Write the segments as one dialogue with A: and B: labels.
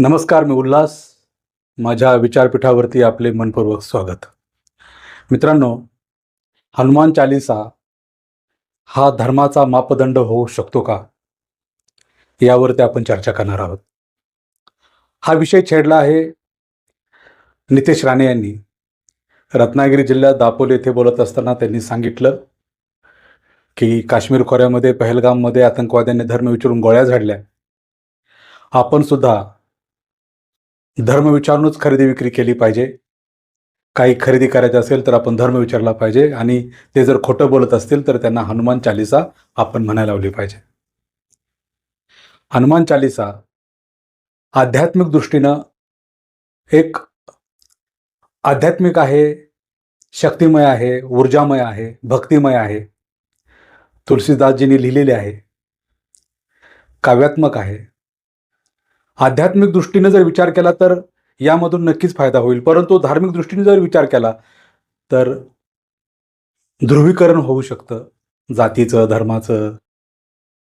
A: नमस्कार मी उल्हास. माझ्या विचारपीठावरती आपले मनपूर्वक स्वागत. मित्रांनो हनुमान चालिसा हा धर्माचा मापदंड होऊ शकतो का? यावरती आपण चर्चा करणार आहोत. हा विषय छेडला आहे नितेश राणे यांनी. रत्नागिरी जिल्ह्यात दापोली येथे बोलत असताना त्यांनी सांगितलं की काश्मीर खोऱ्यामध्ये पहलगाममध्ये आतंकवाद्यांनी धर्म विचारून गोळ्या झाडल्या. आपण सुद्धा धर्म विचारूनच खरेदी विक्री केली पाहिजे. काही खरेदी करायचं असेल तर आपण धर्म विचारला पाहिजे आणि ते जर खोटं बोलत असतील तर त्यांना हनुमान चालिसा आपण म्हणायला लावली पाहिजे. हनुमान चालिसा आध्यात्मिक दृष्टीनं एक आध्यात्मिक आहे शक्तिमय आहे ऊर्जामय आहे भक्तिमय आहे. तुलसीदासजींनी लिहिलेले आहे. काव्यात्मक आहे. आध्यात्मिक दृष्टीने जर विचार केला तर यामधून नक्कीच फायदा होईल. परंतु धार्मिक दृष्टीने जर विचार केला तर ध्रुवीकरण होऊ शकतं. जातीचं धर्माचं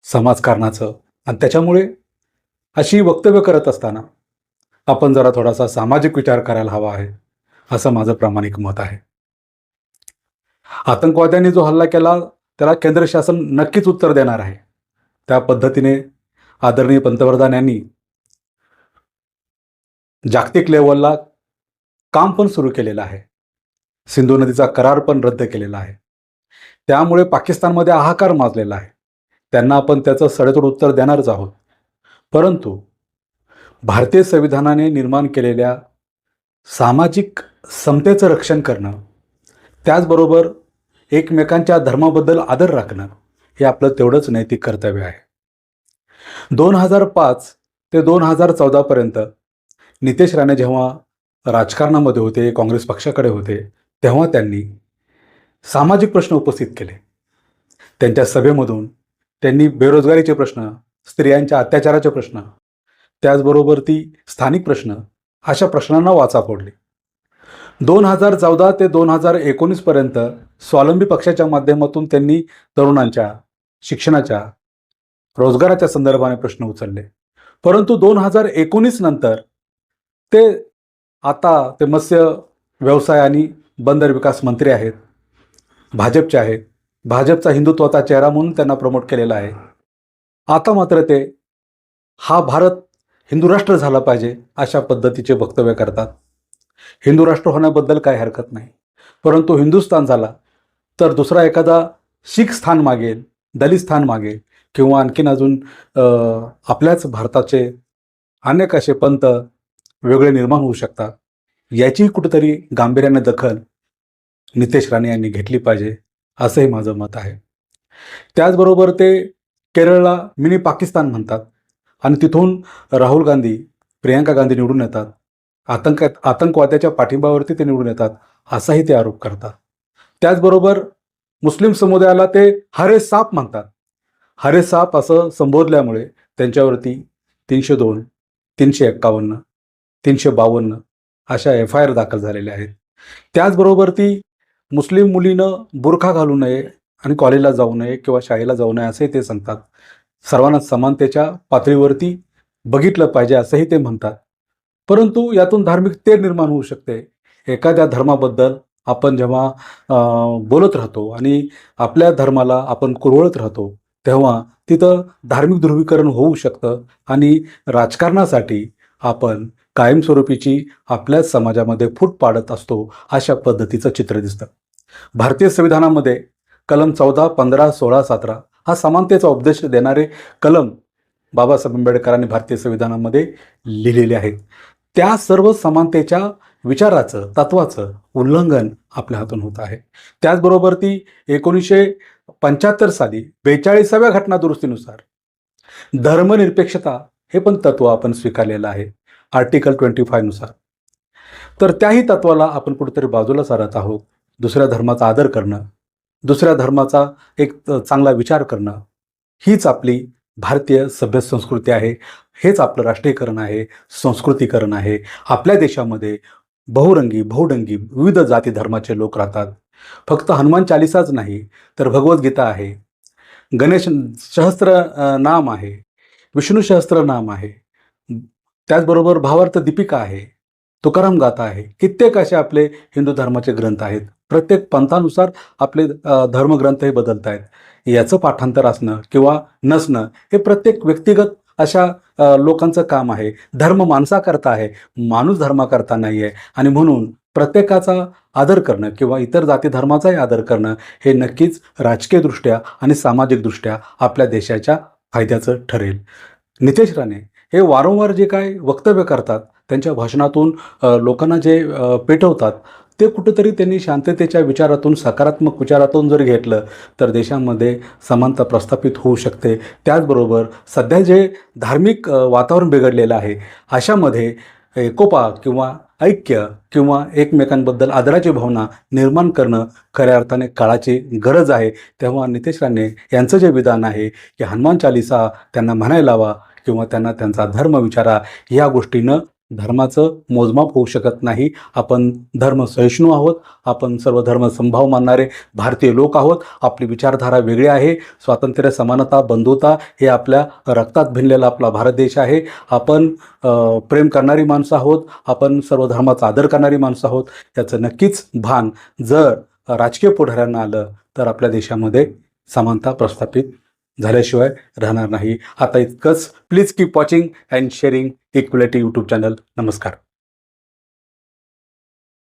A: समाजकारणाचं. आणि त्याच्यामुळे अशी वक्तव्य करत असताना आपण जरा थोडासा सामाजिक विचार करायला हवा आहे असं माझं प्रामाणिक मत आहे. आतंकवाद्यांनी जो हल्ला केला त्याला केंद्र शासन नक्कीच उत्तर देणार आहे. त्या पद्धतीने आदरणीय पंतप्रधान यांनी जागतिक लेवलला काम पण सुरू केलेलं आहे. सिंधू नदीचा करार पण रद्द केलेला आहे. त्यामुळे पाकिस्तानमध्ये हाहाकार माजलेला आहे. त्यांना आपण त्याचं सडेतोड उत्तर देणारच आहोत. परंतु भारतीय संविधानाने निर्माण केलेल्या सामाजिक समतेचं रक्षण करणं त्याचबरोबर एकमेकांच्या धर्माबद्दल आदर राखणं हे आपलं तेवढंच नैतिक कर्तव्य आहे. दोन हजार पाच ते दोन हजार चौदापर्यंत नितेश राणे जेव्हा राजकारणामध्ये होते काँग्रेस पक्षाकडे होते तेव्हा त्यांनी सामाजिक प्रश्न उपस्थित केले. त्यांच्या सभेमधून त्यांनी बेरोजगारीचे प्रश्न स्त्रियांच्या अत्याचाराचे प्रश्न त्याचबरोबर ती स्थानिक प्रश्न अशा प्रश्नांना वाचा फोडली. दोन हजार चौदा ते दोन हजार एकोणीसपर्यंत स्वावलंबी पक्षाच्या माध्यमातून त्यांनी तरुणांच्या शिक्षणाच्या रोजगाराच्या संदर्भाने प्रश्न उचलले. परंतु दोन हजार एकोणीस नंतर ते आता ते मत्स्य व्यवसाय आणि बंदर विकास मंत्री आहेत भाजपचे आहेत. भाजपचा हिंदुत्वाचा चेहरा म्हणून त्यांना प्रमोट केलेला आहे. आता मात्र ते हा भारत हिंदू राष्ट्र झाला पाहिजे अशा पद्धतीचे वक्तव्य करतात. हिंदू राष्ट्र होण्याबद्दल काही हरकत नाही. परंतु हिंदुस्थान झाला तर दुसरा एखादा शीख स्थान मागेल दलित स्थान मागेल किंवा आणखीन अजून आपल्याच भारताचे अनेक असे पंत वेगळे निर्माण होऊ शकतात. याची कुठंतरी गांभीर्याने दखल नितेश राणे यांनी घेतली पाहिजे असंही माझं मत आहे. त्याचबरोबर ते केरळला मिनी पाकिस्तान म्हणतात आणि तिथून राहुल गांधी प्रियांका गांधी निवडून येतात. आतंक आतंकवाद्याच्या पाठिंबावरती ते निवडून येतात असाही ते आरोप करतात. त्याचबरोबर मुस्लिम समुदायाला ते हरे साप म्हणतात. हरे साप असं संबोधल्यामुळे त्यांच्यावरती तीनशे दोन तीनशे एक्कावन्न तीनशे बावन्न अशा एफ आय आर दाखल झालेल्या आहेत. त्याचबरोबर ती मुस्लिम मुलीनं बुरखा घालू नये आणि कॉलेजला जाऊ नये किंवा शाळेला जाऊ नये असंही ते सांगतात. सर्वांना समानतेच्या पातळीवरती बघितलं पाहिजे असंही ते म्हणतात. परंतु यातून धार्मिक तेढ निर्माण होऊ शकते. एखाद्या धर्माबद्दल आपण जेव्हा बोलत राहतो आणि आपल्या धर्माला आपण कुरवळत राहतो तेव्हा तिथं धार्मिक ध्रुवीकरण होऊ शकतं आणि राजकारणासाठी आपण कायमस्वरूपीची आपल्याच समाजामध्ये फूट पाडत असतो अशा पद्धतीचं चित्र दिसतं. भारतीय संविधानामध्ये कलम चौदा पंधरा सोळा सतरा हा समानतेचा उपदेश देणारे कलम बाबासाहेब आंबेडकरांनी भारतीय संविधानामध्ये लिहिलेले आहेत. त्या सर्व समानतेच्या विचाराचं तत्वाचं उल्लंघन आपल्या हातून होत आहे. त्याचबरोबर ती एकोणीसशे पंच्याहत्तर साली बेचाळीसाव्या घटना दुरुस्तीनुसार धर्मनिरपेक्षता हे पण तत्व आपण स्वीकारलेलं आहे. आर्टिकल ट्वेंटी फायनुसार तर त्याही तत्वाला आपण कुठेतरी बाजूला सारत आहोत. दुसऱ्या धर्माचा आदर करणं दुसऱ्या धर्माचा एक चांगला विचार करणं हीच आपली भारतीय सभ्य संस्कृती आहे. हेच आपलं राष्ट्रीयकरण आहे संस्कृतीकरण आहे. आपल्या देशामध्ये बहुरंगी बहुडंगी विविध जाती धर्माचे लोक राहतात. फक्त हनुमान चालिसाच नाही तर भगवद्गीता आहे. गणेश सहस्त्र नाम आहे. विष्णू सहस्त्र नाम आहे. त्याचबरोबर भावार्थ दीपिका आहे तुकाराम गाथा आहे कित्येक असे आपले हिंदू धर्माचे ग्रंथ आहेत. प्रत्येक पंथानुसार आपले धर्मग्रंथ हे बदलत आहेत याचं पाठांतर असणं किंवा नसणं हे प्रत्येक व्यक्तिगत अशा लोकांचं काम आहे. धर्म माणसाकरता आहे माणूस धर्माकरता नाही आहे आणि म्हणून प्रत्येकाचा आदर करणं किंवा इतर जाती धर्माचाही आदर करणं हे नक्कीच राजकीयदृष्ट्या आणि सामाजिकदृष्ट्या आपल्या देशाच्या फायद्याचं ठरेल. नितेश राणे हे वारंवार जे काय वक्तव्य करतात त्यांच्या भाषणातून लोकांना जे पेटवतात ते कुठंतरी त्यांनी शांततेच्या विचारातून सकारात्मक विचारातून जर घेतलं तर देशामध्ये समानता प्रस्थापित होऊ शकते. त्याचबरोबर सध्या जे धार्मिक वातावरण बिघडलेलं आहे अशामध्ये एकोपा किंवा ऐक्य किंवा एकमेकांबद्दल आदराची भावना निर्माण करणं खऱ्या अर्थाने काळाची गरज आहे. तेव्हा नितेश राणे यांचं जे विधान आहे की हनुमान चालिसा त्यांना म्हणायला हवा किंवा त्यांना त्यांचा धर्म विचारा. या गोष्टीनं धर्माचं मोजमाप होऊ शकत नाही. आपण धर्म सहिष्णू आहोत. आपण सर्व धर्म संभाव मानणारे भारतीय लोक आहोत. आपली विचारधारा वेगळी आहे. स्वातंत्र्य समानता बंधुता हे आपल्या रक्तात भिनलेला आपला भारत देश आहे. आपण प्रेम करणारी माणसं आहोत. आपण सर्व धर्माचा आदर करणारी माणसं आहोत. याचं नक्कीच भान जर राजकीय पुढाऱ्यांना आलं तर आपल्या देशामध्ये समानता प्रस्थापित झाल्याशिवाय राहणार नाही. आता इतकंच. Please keep watching and sharing equality YouTube channel नमस्कार.